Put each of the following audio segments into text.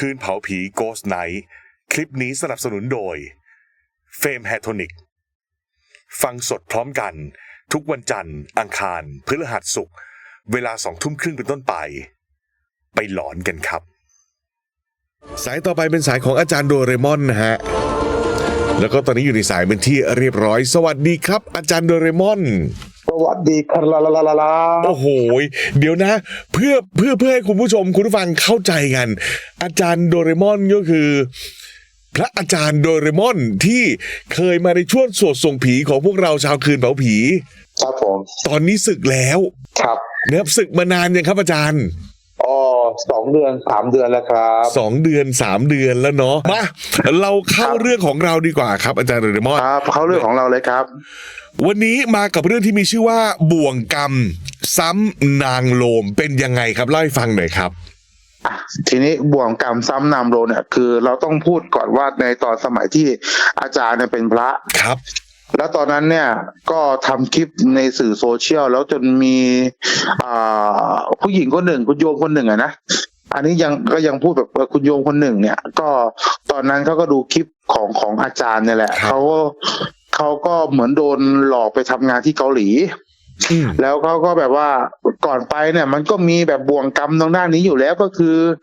คืนเผาผีโกสไนท์คลิปนี้สนับสนุนโดยเฟมแฮทอนิกฟังสดพร้อมกัน ทุกวันจันทร์ อังคาร พฤหัสศุกร์เวลาสองทุ่มครึ่งเป็นต้นไป ไปหลอนกันครับ สายต่อไปเป็นสายของอาจารย์โดเรมอนนะฮะ แล้วก็ตอนนี้อยู่ในสายเป็นที่เรียบร้อย สวัสดีครับ อาจารย์โดเรมอน วัสดีครับลาลาลาลาโอ้โห เดี๋ยวนะ เพื่อเพื่อเพื่อให้คุณผู้ชมคุณผู้ฟังเข้าใจกัน อาจารย์โดเรมอนก็คือ พระอาจารย์โดเรมอนที่เคยมาในช่วงสวดส่งผีของพวกเราชาวคืนเผาผี ครับผม ตอนนี้ศึกแล้ว ครับนะครับศึกมานานยังครับอาจารย์ สองเดือนสามเดือนแล้วครับสองเดือนสามเดือนแล้วเนาะมาเราเข้าเรื่องของเราดีกว่าครับ อาจารย์โดเรมอนครับเข้าเรื่องของเราเลยครับ วันนี้มากับเรื่องที่มีชื่อว่าบ่วงกรรม ซ้ำนางโลมเป็นยังไงครับเล่าให้ฟังหน่อยครับอะทีนี้บ่วงกรรมซ้ำนามโลเนี่ยคือเราต้องพูดก่อนว่าในตอนสมัยที่อาจารย์เนี่ยเป็นพระครับ แล้วตอนนั้นเนี่ยก็ทำคลิปในสื่อโซเชียลแล้วจนมีอ่าผู้หญิงคนหนึ่งคุณโยมคนหนึ่งอะนะอันนี้ยังก็ยังพูดแบบเออคุณโยมคนหนึ่งเนี่ย ก็ตอนนั้นเขาก็ดูคลิปของของอาจารย์เนี่ยแหละครับเขาก็เขาก็เหมือนโดนหลอกไปทำงานที่เกาหลีอืมแล้วเขาก็แบบว่าก่อนไปเนี่ย มันก็มีแบบบ่วงกรรมทางด้านนี้อยู่แล้วก็คืออ่า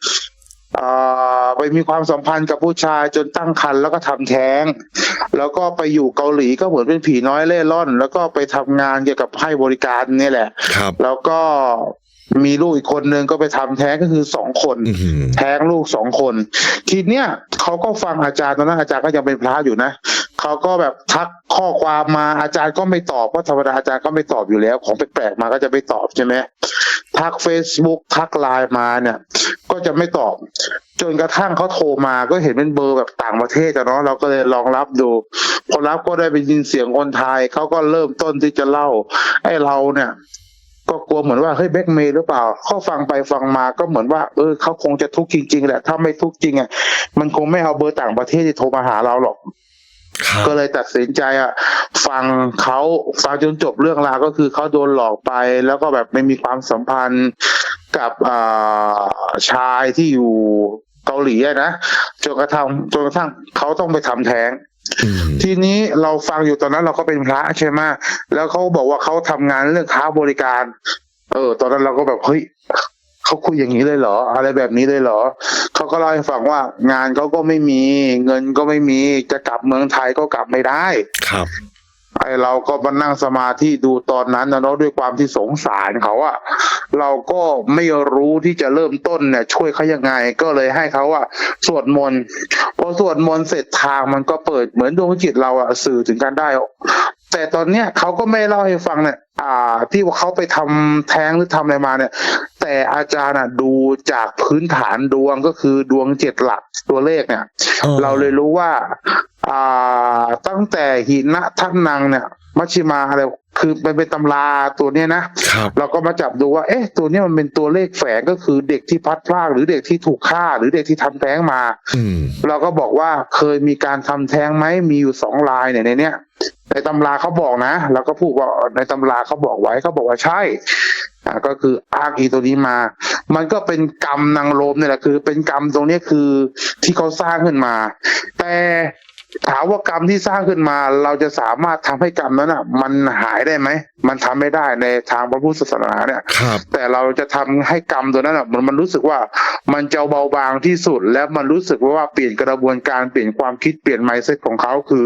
ไปมีความสัมพันธ์กับผู้ชายจนตั้งครรภ์แล้วก็ทำแท้ง แล้วก็ไปอยู่เกาหลีก็เหมือนเป็นผีน้อยเล่ร่อน แล้วก็ไปทำงานเกี่ยวกับให้บริการเนี่ยแหละครับแล้วก็มีลูกอีกคนนึงก็ไปทำแท้งก็คือสองคนอื้อหือแท้งลูกสองคน ทีเนี้ยเขาก็ฟังอาจารย์ตอนนั้นอาจารย์ก็ยังเป็นพระอยู่นะเขาก็แบบทักข้อความมาอาจารย์ก็ไม่ตอบเพราะธรรมดาอาจารย์ก็ไม่ตอบอยู่แล้ว ของแปลกๆมาก็จะไม่ตอบใช่ไหม ทัก Facebook ทักไลน์มาเนี่ย ก็จะไม่ตอบ จนกระทั่งเขาโทรมาก็เห็นเป็นเบอร์แบบต่างประเทศอะเนาะเราก็เลยลองรับดู พอรับก็ได้ไปยินเสียงคนไทยเขาก็เริ่มต้นที่จะเล่าไอ้เราเนี่ยก็กลัวเหมือนว่าเฮ้ยแบ็กเมย์หรือเปล่าเขาฟังไปฟังมาก็เหมือนว่า เออเขาคงจะทุกข์จริงๆแหละถ้าไม่ทุกข์จริงอะมันคงไม่เอาเบอร์ต่างประเทศที่โทรมาหาเราหรอก ก็เลยตัดสินใจอะ ฟังเขาฟังจนจบเรื่องราวก็คือเขาโดนหลอกไป แล้วก็แบบไม่มีความสัมพันธ์กับอ่าชายที่อยู่เกาหลีอะนะจนกระทั่งจนกระทั่งเขาต้องไปทำแท้งอืมทีนี้เราฟังอยู่ตอนนั้นเราก็เป็นพระใช่ไหมแล้วเขาบอกว่าเขาทำงานเรื่องค้าบริการ เออ ตอนนั้นเราก็แบบเฮ้ย เขาคุยอย่างนี้เลยเหรอ อะไรแบบนี้เลยเหรอเขาก็เล่าให้ฟังว่างานเขาก็ไม่มี เงินก็ไม่มีจะกลับเมืองไทยก็กลับไม่ได้ครับไอเราก็มานั่งสมาธิดูตอนนั้นนะเนาะด้วยความที่สงสารเขาอะเราก็ไม่รู้ที่จะเริ่มต้นเนี่ย ช่วยเขายังไงก็เลยให้เขาอะสวดมนต์พอสวดมนต์เสร็จทางมันก็เปิดเหมือนดวงจิตเราอะสื่อถึงกันได้ แต่ตอนเนี้ยเขาก็ไม่เล่าให้ฟังเนี่ย อ่าที่ว่าเขาไปทำแท้งหรือทำอะไรมาเนี่ย แต่อาจารย์อะดูจากพื้นฐานดวงก็คือดวงเจ็ดหลักตัวเลขเนี่ยอ๋อเราเลยรู้ว่า อ่าตั้งแต่หินะทัพนังเนี่ยมัชชิมาอะไรคือมันเป็นตำราตัวเนี้ยนะครับเราก็มาจับดูว่า เอ๊ะ ตัวเนี้ยมันเป็นตัวเลขแฝงก็คือเด็กที่พัดพลากหรือเด็กที่ถูกฆ่า หรือเด็กที่ทำแท้งมาอืมเราก็บอกว่าเคยมีการทำแท้งไหมมีอยู่สองลายเนี่ยในเนี้ยใน ตำราเขาบอกนะ แล้วก็พูดว่าในตำราเขาบอกไว้เขาบอกว่าใช่อ่าก็คืออ้างอีตัวนี้มา มันก็เป็นกรรมนางโลมเนี่ยแหละคือ เป็นกรรมตรงนี้คือที่เขาสร้างขึ้นมา แต่ ถามว่ากรรมที่สร้างขึ้นมา เราจะสามารถทำให้กรรมนั้นอะ มันหายได้ไหมมันทำไม่ได้ในทางพระพุทธศาสนาเนี่ยครับแต่เราจะทำให้กรรมตัวนั้นอะมันมันรู้สึกว่ามันจะเบาบางที่สุด แล้วมันรู้สึกว่าเปลี่ยนกระบวนการเปลี่ยนความคิดเปลี่ยนไมเซ็ตของเขาคือ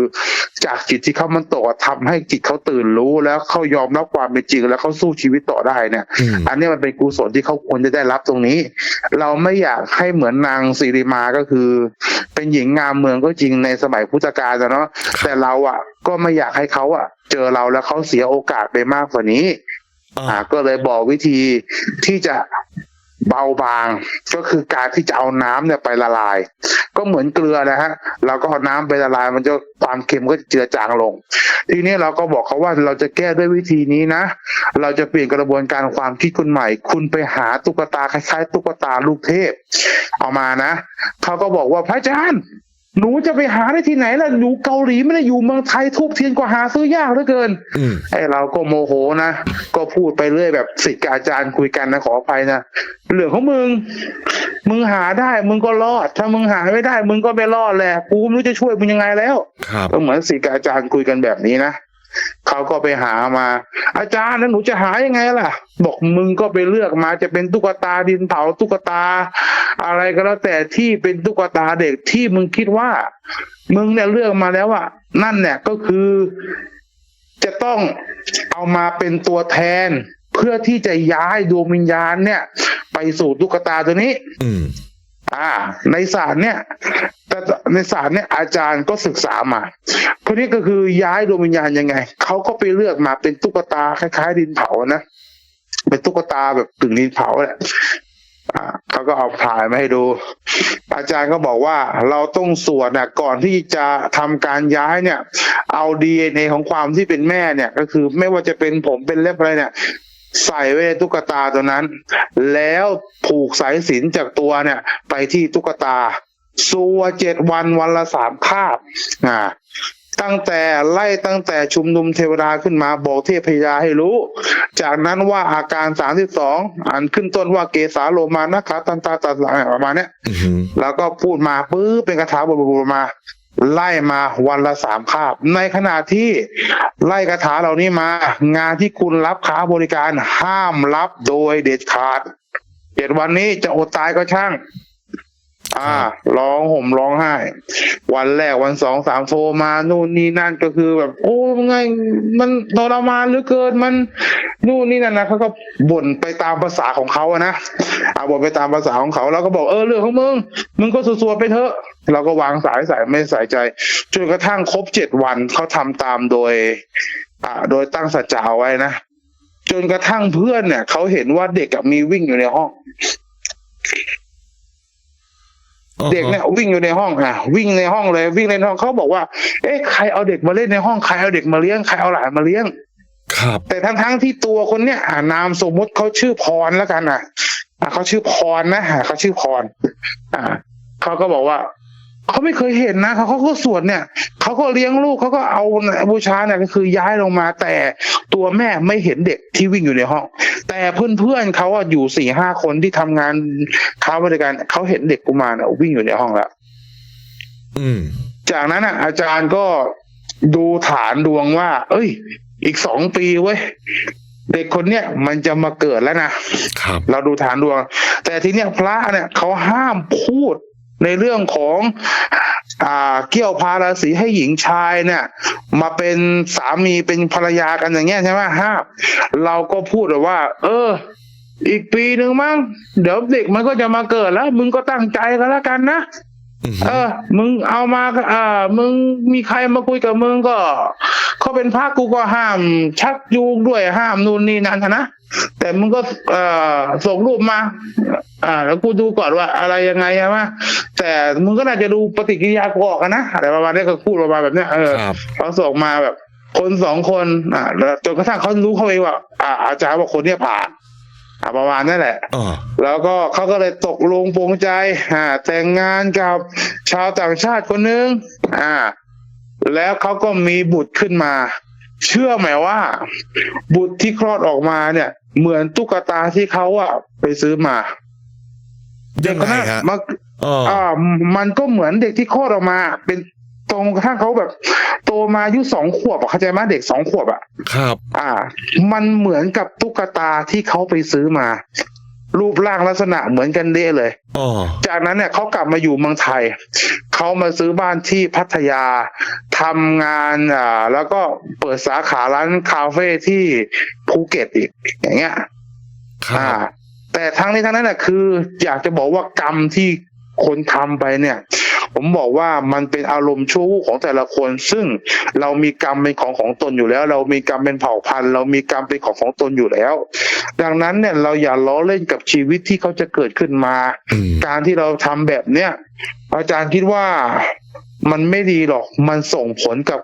จากจิตที่เขามันตกอะทำให้จิตเขาตื่นรู้แล้วเขายอมรับความเป็นจริง แล้วเขาสู้ชีวิตต่อได้เนี่ยอืมอันนี้มันเป็นกุศลที่เขาควรจะได้รับตรงนี้ เราไม่อยากให้เหมือนนางสิริมาก็คือ เป็นหญิงงามเมืองก็จริงในสมัยพุทธกาลนะเนาะแต่เราอะ ก็ไม่อยากให้เขาอะ เจอเราแล้วเขาเสียโอกาสไปมากกว่านี้ อ่าอ่าก็เลยบอกวิธีที่จะเบาบางก็คือการที่จะเอาน้ำเนี่ยไปละลาย ก็เหมือนเกลือนะฮะเราก็เอาน้ำไปละลาย มันจะความเค็มก็จะเจือจางลง ทีนี้เราก็บอกเขาว่าเราจะแก้ด้วยวิธีนี้นะ เราจะเปลี่ยนกระบวนการความคิดคุณใหม่ คุณไปหาตุ๊กตาคล้ายๆตุ๊กตาลูกเทพ เอามานะเขาก็บอกว่าพระอาจารย์ หนูจะไปหาได้ที่ไหนล่ะหนูเกาหลีไม่ได้อยู่เมืองไทยทูบเทียนกว่าหาซื้อยากเหลือเกินอืมไอ้เราก็โมโหนะ ก็พูดไปเรื่อยแบบสิทธิ์กับอาจารย์คุยกันนะขออภัยนะเรื่องของมึง มึงหาได้ มึงก็รอด ถ้ามึงหาไม่ได้ มึงก็ไม่รอดแหละกูไม่รู้จะช่วยมึงยังไงแล้วครับก็เหมือนสิทธิ์กับอาจารย์คุยกันแบบนี้นะ เขาก็ไปหามา อาจารย์แล้วหนูจะหายังไงล่ะ บอกมึงก็ไปเลือกมาจะเป็นตุ๊กตาดินเผาตุ๊กตา อะไรก็แล้วแต่ที่เป็นตุ๊กตาเด็กที่มึงคิดว่า มึงเนี่ยเลือกมาแล้วอะนั่นเนี่ยก็คือจะต้องเอามาเป็นตัวแทน เพื่อที่จะย้ายดวงวิญญาณเนี่ย ไปสู่ตุ๊กตาตัวนี้ อื อ่า ในศาสตร์เนี่ยแต่ในศาสตร์เนี่ยอาจารย์ก็ศึกษามาคนนี้ก็คือย้ายดวงวิญญาณยังไงเขาก็ไปเลือกมาเป็นตุ๊กตาคล้าย ๆ ดินเผานะเป็นตุ๊กตาแบบกึ่งดินเผาแหละอ่าเขาก็เอาถ่ายมาให้ดู อาจารย์ก็บอกว่าเราต้องสวดนะก่อนที่จะทำการย้ายเนี่ย เอาดีเอ็นเอของความที่เป็นแม่เนี่ย ก็คือไม่ว่าจะเป็นผมเป็นเล็บอะไรเนี่ย ใส่ไว้ในตุ๊กตาตัวนั้น แล้วผูกสายสิญจนจากตัวเนี่ย ไปที่ตุ๊กตาสัวเจ็ดวันวันละสามคาบอ่าตั้งแต่ไล่ตั้งแต่ชุมนุมเทวดาขึ้นมาบอกเทพยาให้รู้ จากนั้นว่าอาการสามสิบสองอันขึ้นต้นว่าเกสาโลมานะขาตันตาตันประมาณเนี้ยอืมแล้วก็พูดมาปื้อเป็นคาถาบทบทมา ไล่มาวันละสามคาบ ในขณะที่ไล่คาถาเหล่านี้มา งานที่คุณรับค้าบริการห้ามรับโดยเด็ดขาดเจ็ดวันนี้จะอดตายก็ช่าง อ่า ร้องห่มร้องไห้ วันแรกวันสองสามโทรมานู่นนี่นั่นก็คือแบบ โอ้ไง มันทรมานเหลือเกินมัน นู่นนี่นั่นนะเขาก็บ่นไปตามภาษาของเขาอะนะเอาบ่นไปตามภาษาของเขาแล้วก็บอกเออเรื่องของมึงมึงก็สัวๆไปเถอะเราก็วางสายสายไม่ใส่ใจจนกระทั่งครบเจ็ดวันเขาทำตามโดย อ่า โดยตั้งสัจจะเอาไว้นะจนกระทั่งเพื่อนเนี่ยเขาเห็นว่าเด็กมีวิ่งอยู่ในห้อง เด็กเนี่ยวิ่งอยู่ในห้องอะวิ่งในห้องเลยวิ่งในห้องเขาบอกว่า เอ๊ะใครเอาเด็กมาเล่นในห้องใครเอาเด็กมาเลี้ยงใครเอาหลานมาเลี้ยง ครับ แต่ทั้งทั้งๆที่ตัวคนเนี้ยอ่านามสมมุติเขาชื่อพรแล้วกันอะอะเขาชื่อพรนะอะเขาชื่อพร อ่าเขาก็บอกว่า เขาไม่เคยเห็นนะเขาเขาก็สวดเนี่ยเขาก็เลี้ยงลูกเขาก็เอาบูชาเนี่ยก็คือย้ายลงมา แต่ตัวแม่ไม่เห็นเด็กที่วิ่งอยู่ในห้อง แต่เพื่อนๆเขาอะอยู่สี่ห้าคนที่ทำงานค้าบริการเขาเห็นเด็กกุมารอะวิ่งอยู่ในห้องแล้วอืม จากนั้นอะอาจารย์ก็ดูฐานดวงว่า เอ้ย อีกสองปีเว้ยเด็กคนเนี้ยมันจะมาเกิดแล้วนะครับ เราดูฐานดวง แต่ทีเนี้ยพระเนี่ยเขาห้ามพูด ในเรื่องของอ่าเกี่ยวพาราศีให้หญิงชายเนี่ย มาเป็นสามีเป็นภรรยากันอย่างเงี้ยใช่ไหมห้ามเราก็พูดว่า เออ อีกปีหนึ่งมั้งเดี๋ยวเด็กมันก็จะมาเกิดแล้ว มึงก็ตั้งใจกันแล้วกันนะอืมเออ มึงเอามาก็อ่ามึงมีใครมาคุยกับมึงก็เขาเป็นพระกูก็ห้าม ชักจูงด้วยห้ามนู่นนี่นั่นนะแต่มึงก็เอ่อส่งรูปมา อ่า แล้วกูดูก่อนว่าอะไรยังไงใช่ไหม แต่มึงก็น่าจะดูปฏิกิริยากูออกอะนะอะไรประมาณนี้ก็พูดประมาณแบบเนี้ยเออครับเขาส่งมาแบบ คนสองคนอ่าแล้วจนกระทั่งเขารู้เขาเองว่า อ่า อาจารย์บอกคนเนี้ยผ่านอ่าประมาณนั่นแหละอ๋อแล้วก็เขาก็เลยตกลงปลงใจอ่าแต่งงานกับชาวต่างชาติคนหนึงอ่า แล้วเขาก็มีบุตรขึ้นมา เชื่อไหมว่า บุตรที่คลอดออกมาเนี่ย เหมือนตุ๊กตาที่เขาอะไปซื้อมายังไงเด็กคนนั้นฮะมา อ๋ออ่ามันก็เหมือนเด็กที่คลอดออกมา เป็นตรงกระทั่งเขาแบบ โตมาอายุสองขวบอะเข้าใจไหมเด็กสองขวบอะครับ อ่า มันเหมือนกับตุ๊กตาที่เขาไปซื้อมา รูปร่างลักษณะเหมือนกันเด้เลยอ๋อจากนั้นเนี่ยเขากลับมาอยู่เมืองไทย เขามาซื้อบ้านที่พัทยาทำงานอ่า แล้วก็เปิดสาขาร้านคาเฟ่ที่ภูเก็ตอีก อย่างเงี้ย ครัอ่าบแต่ทั้งนี้ทั้งนั้นน่ะคือ อยากจะบอกว่ากรรมที่ คนทำไปเนี่ย ผมบอกว่ามันเป็นอารมณ์ชั่ววูบของแต่ละคน ซึ่งเรามีกรรมเป็นของของตนอยู่แล้ว เรามีกรรมเป็นเผ่าพันธุ์เรามีกรรมเป็นของของตนอยู่แล้ว ดังนั้นเนี่ยเราอย่าล้อเล่นกับชีวิตที่เขาจะเกิดขึ้นมาอืมการที่เราทำแบบเนี้ยอาจารย์คิดว่ามันไม่ดีหรอกมันส่งผลกับ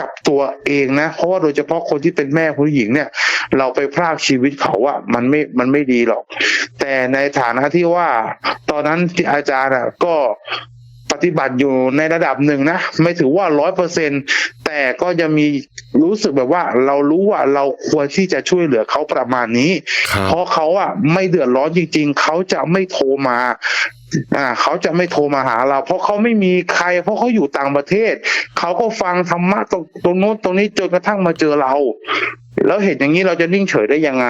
กับตัวเองนะ เพราะว่าโดยเฉพาะคนที่เป็นแม่ผู้หญิงเนี่ย เราไปพรากชีวิตเขาอะมันไม่มันไม่ดีหรอก แต่ในฐานะที่ว่า ตอนนั้นที่อาจารย์อะก็ปฏิบัติอยู่ในระดับหนึ่งนะ ไม่ถือว่าร้อยเปอร์เซ็นแต่ก็จะมีรู้สึกแบบว่า เรารู้ว่าเราควรที่จะช่วยเหลือเขาประมาณนี้ครับเพราะเขาอะไม่เดือดร้อนจริง ๆ เขาจะไม่โทรมาอ่าเขาจะไม่โทรมาหาเรา เพราะเขาไม่มีใคร เพราะเขาอยู่ต่างประเทศ เขาก็ฟังธรรมะตรงตรงโน้นตรงนี้จนกระทั่งมาเจอเรา แล้วเห็นอย่างนี้เราจะนิ่งเฉยได้ยังไง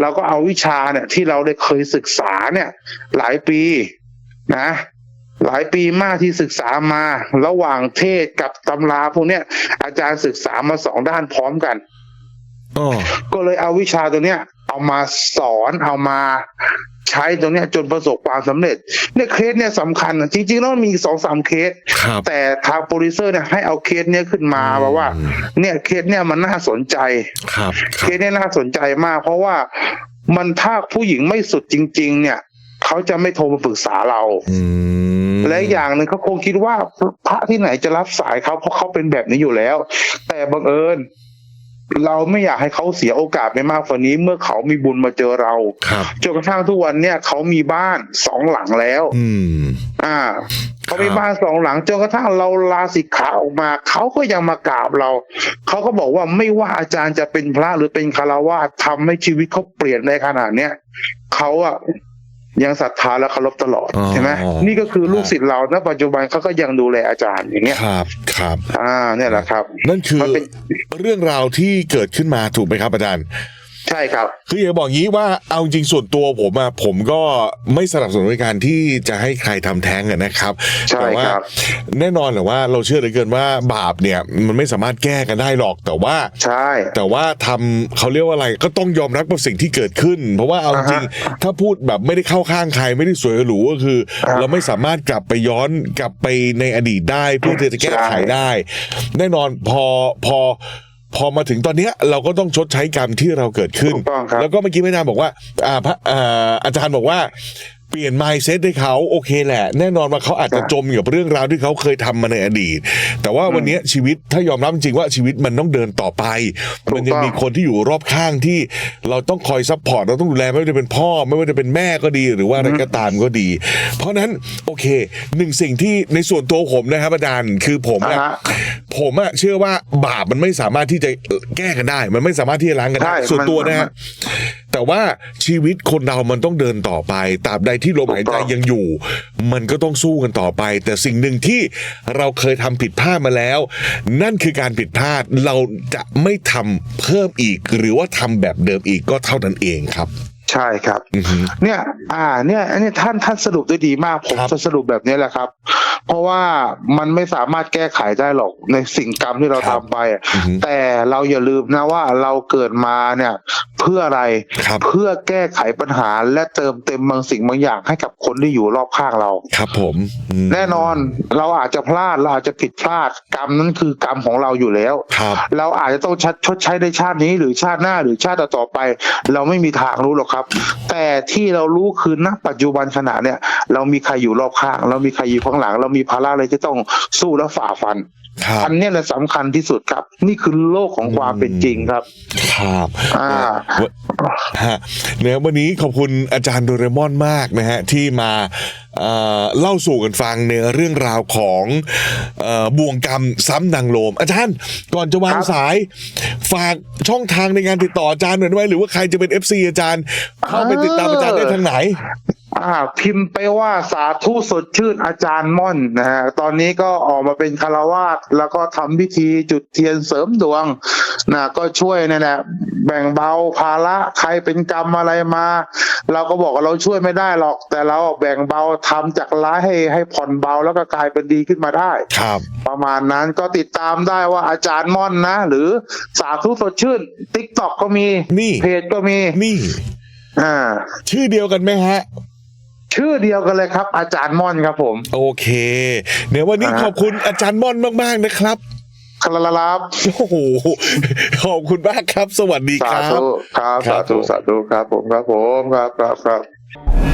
เราก็เอาวิชาเนี่ย ที่เราได้เคยศึกษาเนี่ย หลายปีนะ หลายปีมากที่ศึกษามา ระหว่างเทศกับตำราพวกเนี้ยอาจารย์ศึกษามาสองด้านพร้อมกันอ๋อก็เลยเอาวิชาตัวเนี้ย เอามาสอนเอามา ใช้ตรงเนี้ยจนประสบความสำเร็จเนี่ยเคสเนี่ยสำคัญนะจริงๆแล้วมันมีสองสามเคสครับแต่ทางโปรดิวเซอร์เนี่ยให้เอาเคสเนี้ยขึ้นมาอืมบอกว่า เนี่ยเคสเนี่ยมันน่าสนใจครับคเครับสเนี่ยน่าสนใจมาก เพราะว่ามันถ้าผู้หญิงไม่สุดจริง ๆ เนี่ยเขาจะไม่โทรมาปรึกษาเราอืมและอีกอย่างหนึ่งเขาคงคิดว่าพระที่ไหนจะรับสายเขาเพราะเขาเป็นแบบนี้อยู่แล้ว แต่บังเอิญ เราไม่อยากให้เขาเสียโอกาสไปมากกว่านี้ เมื่อเขามีบุญมาเจอเราครับจนกระทั่งทุกวันเนี่ยเขามีบ้านสองหลังแล้ว อืม อ่าเขามีบ้านสองหลังจนกระทั่งเราลาสิกขาออกมาเขาก็ยังมากราบเราเขาก็บอกว่าไม่ว่าอาจารย์จะเป็นพระหรือเป็นคารวะทำให้ชีวิตเขาเปลี่ยนในขนาดเนี้ยเขาอะ ยังศรัทธาและเคารพตลอดอ๋อ ใช่ไหมนี่ก็คือลูกศิษย์เราณปัจจุบันเขาก็ยังดูแลอาจารย์อย่างเงี้ย ครับครับ อ่าเนี่ยแหละครับ นั่นคือมันเป็น เรื่องราวที่เกิดขึ้นมาถูกไหมครับอาจารย์ ใช่ครับ คืออยากบอกงี้ว่าเอาจริงส่วนตัวผมอะผมก็ไม่สนับสนุนในการที่จะให้ใครทำแท้งอะนะครับใช่แต่ว่าครับแน่นอนแหละว่าเราเชื่อเหลือเกินว่าบาปเนี่ยมันไม่สามารถแก้กันได้หรอกแต่ว่าใช่ แต่ว่าทำเขาเรียกว่าอะไรก็ต้องยอมรับกับสิ่งที่เกิดขึ้น เพราะว่าเอาจริงอ่าฮะถ้าพูดแบบไม่ได้เข้าข้างใครไม่ได้สวยหรูก็คืออ่าเราไม่สามารถกลับไปย้อนกลับไปในอดีตได้เพื่อที่จะแก้ไขใช่ได้ แน่นอนพอพอ พอมาถึงตอนเนี้ยเราก็ต้องชดใช้กรรมที่เราเกิดขึ้น ถูกต้องครับ แล้วก็เมื่อกี้แม่นางบอกว่าอ่าพระอ่าอาจารย์บอกว่า เปลี่ยน mindset ให้เขาโอเคแหละ แน่นอนว่าเขาอาจจะจมอยู่กับเรื่องราวที่เขาเคยทำมาในอดีต แต่ว่าวันเนี้ยชีวิตถ้ายอมรับจริงว่าชีวิตมันต้องเดินต่อไป มันยังมีคนที่อยู่รอบข้างที่เราต้องคอยซัพพอร์ตเราต้องดูแลไม่ว่าจะเป็นพ่อ ไม่ว่าจะเป็นแม่ก็ดี หรือว่าอะไรก็ตามก็ดี เพราะฉะนั้นโอเคหนึ่งสิ่งที่ในส่วนตัวผมนะครับอาจารย์คือผมอะอ่าฮะผมอะเชื่อว่าบาปมันไม่สามารถที่จะแก้กันได้ มันไม่สามารถที่จะล้างกันได้ใช่ส่วนตัวมันนะฮะ แต่ว่าชีวิตคนเรามันต้องเดินต่อไปตราบใดที่ลมหายใจยังอยู่ มันก็ต้องสู้กันต่อไป แต่สิ่งหนึ่งที่เราเคยทำผิดพลาดมาแล้ว นั่นคือการผิดพลาดเราจะไม่ทำเพิ่มอีก หรือว่าทำแบบเดิมอีกก็เท่านั้นเองครับ ใช่ครับอือฮึเนี่ย อ่า เนี่ย อันนี้ท่านท่านสรุปได้ดีมาก ผมครับจะสรุปแบบนี้แหละครับ เพราะว่ามันไม่สามารถแก้ไขได้หรอกในสิ่งกรรมที่เราครัทำบไปอะอือฮึแต่เราอย่าลืมนะว่าเราเกิดมาเนี่ย เพื่ออะไรครับเพื่อแก้ไขปัญหาและเติมเต็มบางสิ่งบางอย่างให้กับคนที่อยู่รอบข้างเรา ครับ ผมอืมแน่นอนเราอาจจะพลาดเราอาจจะผิดพลาดกรรมนั้นคือกรรมของเราอยู่แล้วครับเราอาจจะต้องชัดชดใช้ในชาตินี้หรือชาติหน้าหรือชาติต่อๆไป เราไม่มีทางรู้หรอกครับแต่ที่เรารู้คือณปัจจุบันขณะเนี่ย เรามีใครอยู่รอบข้าง เรามีใครอยู่ข้างหลัง เรามีภาระอะไรที่ต้องสู้และฝ่าฟัน อันเนี้ยแหละสำคัญที่สุดครับ นี่คือโลกของความเป็นจริงครับ ครับอ่าวฮะเนี่ยวันนี้ขอบคุณอาจารย์โดเรมอนมากนะฮะที่มาเอ่อเล่าสู่กันฟังในเรื่องราวของเอ่อบ่วงกรรมซ้ำนางโลม อาจารย์ก่อนจะวางครับสาย ฝากช่องทางในการติดต่ออาจารย์หน่อยได้ไหมหรือว่าใครจะเป็น FC อาจารย์เข้าไปติดตามอาจารย์ได้ทางไหน อ่า พิมพ์ไปว่าสาธุสดชื่นอาจารย์ม่อนนะฮะตอนนี้ก็ออกมาเป็นคารวาสแล้วก็ทำพิธีจุดเทียนเสริมดวงนะก็ช่วยนั่นแหละแบ่งเบาภาระใครเป็นกรรมอะไรมา เราก็บอกว่าเราช่วยไม่ได้หรอก แต่เราแบ่งเบาทำจากร้ายให้ให้ผ่อนเบาแล้วก็กลายเป็นดีขึ้นมาได้ ครับ ประมาณนั้นก็ติดตามได้ว่าอาจารย์ม่อนนะ หรือสาธุสดชื่นติ๊กต็อกก็มีนี่เพจก็มีนี่ อ่า ชื่อเดียวกันไหมฮะ ชื่อเดียวกันเลยครับ อาจารย์ม่อนครับผม โอเค เดี๋ยววันนี้อ่าขอบคุณอาจารย์ม่อนมากๆนะครับครับโอ้โห ขอบคุณมากครับ สวัสดีคสารับธุครับครัสาบธุผมสาธุครับผม ครับผม ครับ ครับครับ